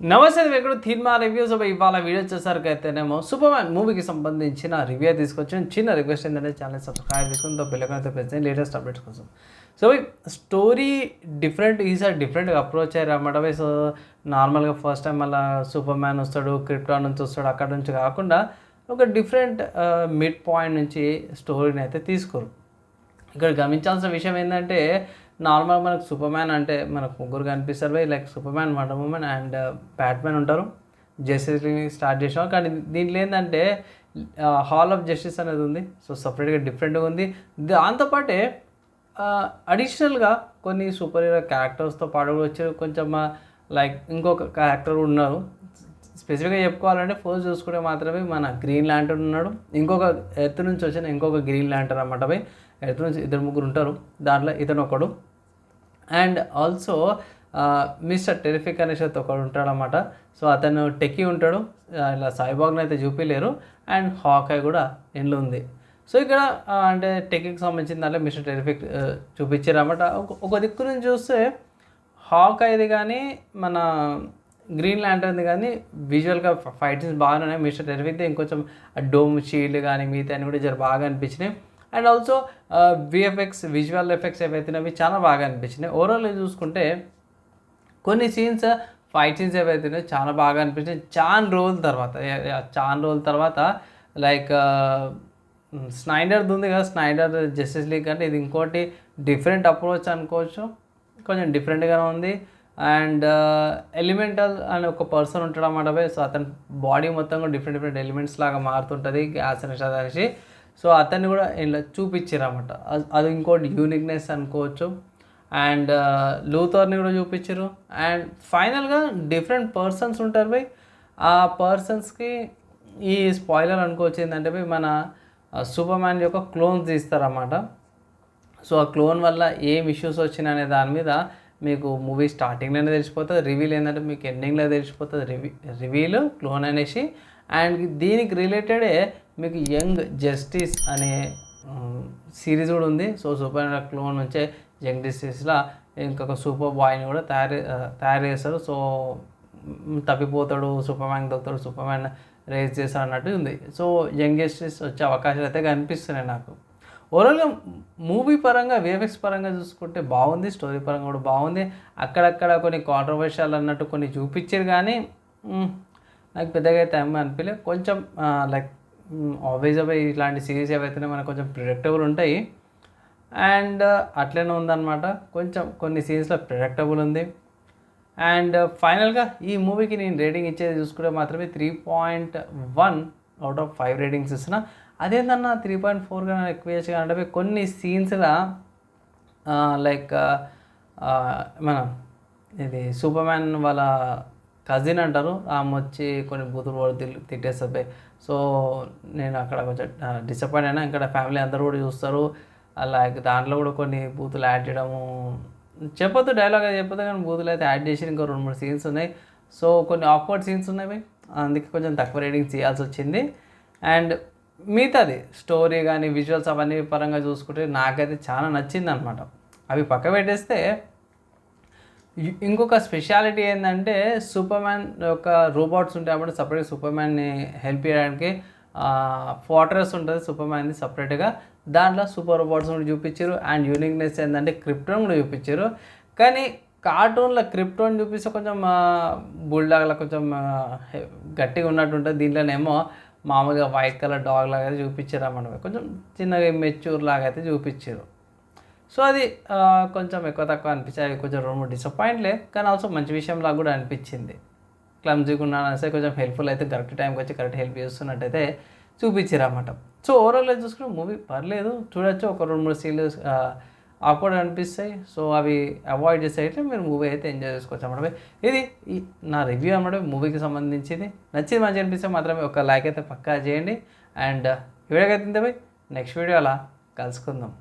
నమస్తే Venkata cinema reviews ఇవాళ video వచ్చేసరికైతేనేమో సూపర్ మ్యాన్ మూవీకి సంబంధించిన రివ్యూ తీసుకొచ్చాను. చిన్న రిక్వెస్ట్ ఏంటంటే ఛానల్ సబ్స్క్రైబ్ చేసుకుని తో బెల్లకైతే లేటెస్ట్ అప్డేట్స్ కోసం. సో స్టోరీ డిఫరెంట్ ఈసారి డిఫరెంట్గా అప్రోచ్ అయ్యారు అన్నమాట. సో నార్మల్గా ఫస్ట్ టైం అలా సూపర్ మ్యాన్ వస్తాడు క్రిప్టాన్ నుంచి వస్తాడు అక్కడ నుంచి కాకుండా ఒక డిఫరెంట్ మిడ్ పాయింట్ నుంచి స్టోరీని అయితే తీసుకోరు. ఇక్కడ గమనించాల్సిన విషయం ఏంటంటే నార్మల్ మనకు సూపర్ మ్యాన్ అంటే మనకు ముగ్గురు కనిపిస్తారు by like Superman Wonder Woman and Batman ఉంటారు. జస్టిస్ స్టార్ట్ చేసాం కానీ దీంట్లో ఏంటంటే హాల్ ఆఫ్ జస్టిస్ అనేది ఉంది. సో సపరేట్గా డిఫరెంట్గా ఉంది. దాంతోపాటే అడిషనల్గా కొన్ని సూపర్ హీరో క్యారెక్టర్స్తో పాటు కూడా వచ్చారు. కొంచెం లైక్ ఇంకొక క్యారెక్టర్ ఉన్నారు. స్పెసిఫిక్గా చెప్పుకోవాలంటే ఫస్ట్ చూసుకుంటే మాత్రమే మన గ్రీన్ ల్యాంటర్ ఉన్నాడు. ఇంకొక ఎర్త్ నుంచి వచ్చిన ఇంకొక గ్రీన్ ల్యాంటర్ అన్నమాట ఎర్త్ నుంచి ఇద్దరు ముగ్గురు ఉంటారు. దాంట్లో ఇతను ఒకడు. అండ్ ఆల్సో మిస్టర్ టెరిఫిక్ అనేసి అయితే ఒకడు ఉంటాడనమాట సో అతను టెక్కి ఉంటాడు. ఇలా సాయిబాగ్ని అయితే చూపించలేరు అండ్ హాకాయ్ కూడా ఎండ్లో ఉంది. సో ఇక్కడ అంటే టెక్కి సంబంధించిన దాంట్లో మిస్టర్ టెరిఫిక్ చూపించారు అనమాట ఒక దిక్కు నుంచి చూస్తే హాక్ అయ్యేది కానీ మన గ్రీన్ ల్యాంటర్ది కానీ విజువల్గా ఫైట్స్ బాగానే ఉన్నాయి. మిస్టర్ టెరిఫిక్ది ఇంకొంచెం డోమ్ షీల్డ్ కానీ మిగతా అని కూడా జర బాగా అనిపించినాయి. And also VFX visual effects ఏవైతే అవి చాలా బాగా అనిపించినాయి. ఓవరాల్ చూసుకుంటే కొన్ని సీన్స్ ఫైట్ సీన్స్ ఏవైతున్నాయో చాలా బాగా అనిపించాయి చాలా రోజుల తర్వాత చాన్ చాలా రోజుల తర్వాత లైక్ uh, స్నైడర్ది ఉంది కదా స్నైడర్ జస్టిస్ లీగ్ అంటే ఇది ఇంకోటి డిఫరెంట్ అప్రోచ్ అనుకోవచ్చు. కొంచెం డిఫరెంట్గానే ఉంది. అండ్ ఎలిమెంటల్ uh, అనే ఒక పర్సన్ ఉంటాడు అన్నమాట. సో అతని బాడీ మొత్తం కూడా డిఫరెంట్ డిఫరెంట్ ఎలిమెంట్స్ లాగా మారుతుంటుంది. గ్యాస్ అనేసి అనేసి. సో అతన్ని కూడా ఇలా చూపించారన్నమాట అది- అది ఇంకోటి యూనిక్నెస్ అనుకోవచ్చు. అండ్ uh, లూథర్ని కూడా చూపించారు అండ్ ఫైనల్గా డిఫరెంట్ పర్సన్స్ ఉంటారు బై. ఆ పర్సన్స్కి ఈ స్పాయిలర్ అనుకోవచ్చు ఏంటంటే బై మన సూపర్ మ్యాన్ యొక్క క్లోన్స్ తీస్తారన్నమాట. సో ఆ క్లోన్ వల్ల ఏం ఇష్యూస్ వచ్చినాయి అనే దాని మీద మీకు మూవీ స్టార్టింగ్లోనే తెలిసిపోతుంది. రివీల్ ఏంటంటే మీకు ఎండింగ్లో తెలిసిపోతుంది. రివీ రివీల్ క్లోన్ అనేసి. అండ్ దీనికి రిలేటెడే మీకు యంగ్ జస్టిస్ అనే సిరీస్ కూడా ఉంది. సో సూపర్ క్లోన్ నుంచే యంగ్ జస్టిస్లో ఇంకొక సూపర్ బాయ్ని కూడా తయారు తయారు చేస్తారు సో తప్పిపోతాడు సూపర్ మ్యాన్ దొరుకుతాడు సూపర్ మ్యాన్ రేస్ చేస్తాడు అన్నట్టు ఉంది. సో యంగ్ జస్టిస్ వచ్చే అవకాశాలు అయితే కనిపిస్తున్నాయి నాకు. ఓవరాల్గా మూవీ పరంగా విఎఫ్ఎక్స్ పరంగా చూసుకుంటే బాగుంది స్టోరీ పరంగా కూడా బాగుంది. అక్కడక్కడ కొన్ని కాంట్రవర్షియల్ అన్నట్టు కొన్ని చూపించారు కానీ నాకు పెద్దగా అయితే ఏమీ కొంచెం లైక్ ఆబ్వియస్గా ఇట్లాంటి సిరీస్ ఏవైతేనే మనకు కొంచెం ప్రిడిక్టబుల్ ఉంటాయి. అండ్ uh, అట్లనే ఉందన్నమాట. కొంచెం కొన్ని సీన్స్లో ప్రిడిక్టబుల్ ఉంది. అండ్ ఫైనల్గా uh, ఈ మూవీకి నేను రేటింగ్ ఇచ్చేది చూసుకుంటే మాత్రమే three point one out of five ratings ఇస్తున్నా. అదేంటన్నా త్రీ పాయింట్ ఫోర్ కన్నా ఎక్కువ వేసి అంటే కొన్ని సీన్స్లో లైక్ uh, మన ఇది సూపర్ మ్యాన్ వాళ్ళ కజిన్ అంటారు. ఆమె వచ్చి కొన్ని బూతులు కూడా సో నేను అక్కడ కొంచెం డిసప్పాయింట్ అయినా ఇక్కడ ఫ్యామిలీ అందరూ కూడా చూస్తారు. లైక్ దాంట్లో కూడా కొన్ని బూతులు యాడ్ చేయడము చెప్పొద్దు డైలాగ్ అయితే చెప్పొద్దు కానీ బూతులు అయితే యాడ్ చేసి ఇంకో రెండు మూడు సీన్స్ ఉన్నాయి. సో కొన్ని ఆక్వర్డ్ సీన్స్ ఉన్నాయి అందుకే కొంచెం తక్కువ రేటింగ్ చేయాల్సి వచ్చింది. అండ్ మిగతాది స్టోరీ కానీ విజువల్స్ అవన్నీ పరంగా చూసుకుంటే నాకైతే చాలా నచ్చింది అనమాట అవి పక్క పెట్టేస్తే ఇంకొక స్పెషాలిటీ ఏంటంటే సూపర్ మ్యాన్ యొక్క రోబోట్స్ ఉంటాయి. అప్పుడు సపరేట్గా సూపర్ మ్యాన్ని హెల్ప్ చేయడానికి ఫోటరస్ ఉంటుంది సూపర్ మ్యాన్ది సపరేట్గా. దాంట్లో సూపర్ రోబోట్స్ కూడా చూపించారు. అండ్ యూనిక్నెస్ ఏంటంటే క్రిప్టోన్ కూడా చూపించారు. కానీ కార్టూన్లో క్రిప్టోన్ చూపిస్తే కొంచెం బుల్డాగ్లా కొంచెం గట్టిగా ఉన్నట్టు ఉంటుంది. దీంట్లోనేమో మామూలుగా వైట్ కలర్ డాగ్ లాగా అయితే చూపించారు అన్నమాట. కొంచెం చిన్నగా మెచ్యూర్ లాగా అయితే చూపించారు. సో అది కొంచెం ఎక్కువ తక్కువ అనిపించాయి. అవి కొంచెం రెండు మూడు డిసప్పాయింట్లే కానీ ఆల్సో మంచి విషయంలా కూడా అనిపించింది. క్లమ్జీగా ఉన్నాను సరే కొంచెం హెల్ప్ఫుల్ అయితే కరెక్ట్ టైంకి వచ్చి కరెక్ట్ హెల్ప్ చేస్తున్నట్టయితే చూపించారన్నమాట. సో ఓవరాల్గా చూసుకుని మూవీ పర్లేదు. చూడొచ్చు. ఒక రెండు మూడు సీన్లు ఆక్వర్డ్ అనిపిస్తాయి. సో అవి అవాయిడ్ చేస్తే అయితే మీరు మూవీ అయితే ఎంజాయ్ చేసుకోవచ్చు అన్నమాట ఇది నా రివ్యూ అన్నమాట. మూవీకి సంబంధించింది. నచ్చింది మంచిగా అనిపిస్తే మాత్రమే ఒక లైక్ అయితే పక్కా చేయండి. అండ్ వీడియోకి అయితే నెక్స్ట్ వీడియో అలా కలుసుకుందాం.